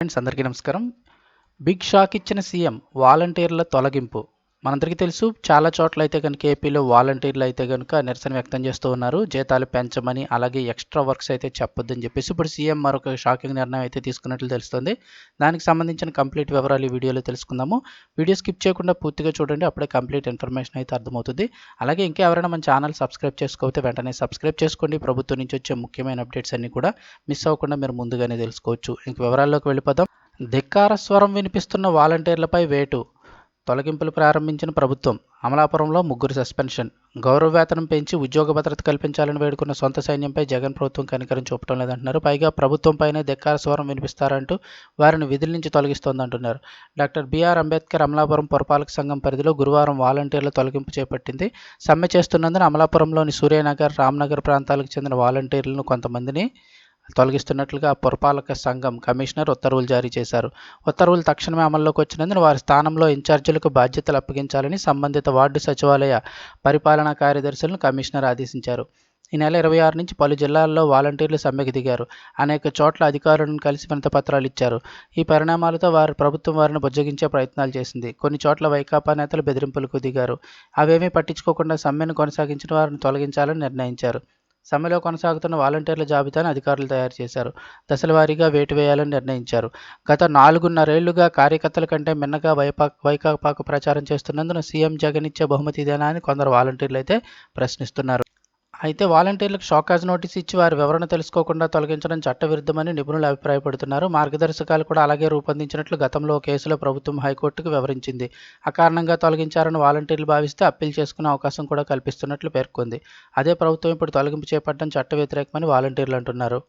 Friends అందరికీ నమస్కారం. Big shock ఇచ్చిన సీఎం వాలంటీర్ల తొలగింపు. మనందరికీ తెలుసు చాలా చోట్ల అయితే కనుక ఏపీలో వాలంటీర్లు అయితే కనుక నిరసన వ్యక్తం చేస్తూ ఉన్నారు. జీతాలు పెంచమని అలాగే ఎక్స్ట్రా వర్క్స్ అయితే చెప్పొద్దని చెప్పేసి ఇప్పుడు సీఎం మరొక షాకింగ్ నిర్ణయం అయితే తీసుకున్నట్లు తెలుస్తుంది. దానికి సంబంధించిన కంప్లీట్ వివరాలు ఈ వీడియోలో తెలుసుకుందాము. వీడియో స్కిప్ చేయకుండా పూర్తిగా చూడండి అప్పుడే కంప్లీట్ ఇన్ఫర్మేషన్ అయితే అర్థమవుతుంది. అలాగే ఇంకా ఎవరైనా మన ఛానల్ సబ్స్క్రైబ్ చేసుకోకపోతే వెంటనే సబ్స్క్రైబ్ చేసుకోండి. ప్రభుత్వం నుంచి వచ్చే ముఖ్యమైన అప్డేట్స్ అన్ని కూడా మిస్ అవ్వకుండా మీరు ముందుగానే తెలుసుకోవచ్చు. ఇంక వివరాల్లోకి వెళ్ళిపోదాం. ధిక్కార స్వరం వినిపిస్తున్న వాలంటీర్లపై వేటు. తొలగింపులు ప్రారంభించిన ప్రభుత్వం అమలాపురంలో ముగ్గురు సస్పెన్షన్. గౌరవ వేతనం పెంచి ఉద్యోగ భద్రత కల్పించాలని వేడుకున్న సొంత సైన్యంపై జగన్ ప్రభుత్వం కనికరం చూపడం లేదంటున్నారు. పైగా ప్రభుత్వంపైనే ధిక్కార స్వరం వినిపిస్తారంటూ వారిని విధుల నుంచి తొలగిస్తోందంటున్నారు. డాక్టర్ బీఆర్ అంబేద్కర్ అమలాపురం పురపాలక సంఘం పరిధిలో గురువారం వాలంటీర్ల తొలగింపు చేపట్టింది. సమ్మె చేస్తున్నందున అమలాపురంలోని సూర్యనగర్ రామ్నగర్ ప్రాంతాలకు చెందిన వాలంటీర్లను కొంతమందిని తొలగిస్తున్నట్లుగా పురపాలక సంఘం కమిషనర్ ఉత్తర్వులు జారీ చేశారు. ఉత్తర్వులు తక్షణమే అమల్లోకి వచ్చినందున వారి స్థానంలో ఇన్ఛార్జీలకు బాధ్యతలు అప్పగించాలని సంబంధిత వార్డు సచివాలయ పరిపాలనా కార్యదర్శులను కమిషనర్ ఆదేశించారు. ఈ నెల ఇరవై ఆరు నుంచి పలు జిల్లాల్లో వాలంటీర్లు సమ్మెకు దిగారు. అనేక చోట్ల అధికారులను కలిసి వినతపత్రాలు ఇచ్చారు. ఈ పరిణామాలతో వారి ప్రభుత్వం వారిని బుజ్జగించే ప్రయత్నాలు చేసింది. కొన్ని చోట్ల వైకాపా నేతలు బెదిరింపులకు దిగారు. అవేమీ పట్టించుకోకుండా సమ్మెను కొనసాగించిన వారిని తొలగించాలని నిర్ణయించారు. సమ్మెలో కొనసాగుతున్న వాలంటీర్ల జాబితాను అధికారులు తయారు చేశారు. దశలవారీగా వేటు వేయాలని నిర్ణయించారు. గత నాలుగున్నరేళ్ళుగా కార్యకర్తల కంటే మిన్నగా వైపా వైకాపాకు ప్రచారం చేస్తున్నందున సీఎం జగన్ ఇచ్చే బహుమతి ఇదేనా అని కొందరు వాలంటీర్లు అయితే ప్రశ్నిస్తున్నారు. అయితే వాలంటీర్లకు షాకాజ్ నోటీస్ ఇచ్చి వారి వివరణ తెలుసుకోకుండా తొలగించడం చట్టవిరుద్ధమని నిపుణులు అభిప్రాయపడుతున్నారు. మార్గదర్శకాలు కూడా అలాగే రూపొందించినట్లు గతంలో ఓ కేసులో ప్రభుత్వం హైకోర్టుకు వివరించింది. అకారణంగా తొలగించారని వాలంటీర్లు భావిస్తే అప్పీల్ చేసుకునే అవకాశం కూడా కల్పిస్తున్నట్లు పేర్కొంది. అదే ప్రభుత్వం ఇప్పుడు తొలగింపు చేపట్టడం చట్ట వ్యతిరేకమని వాలంటీర్లు అంటున్నారు.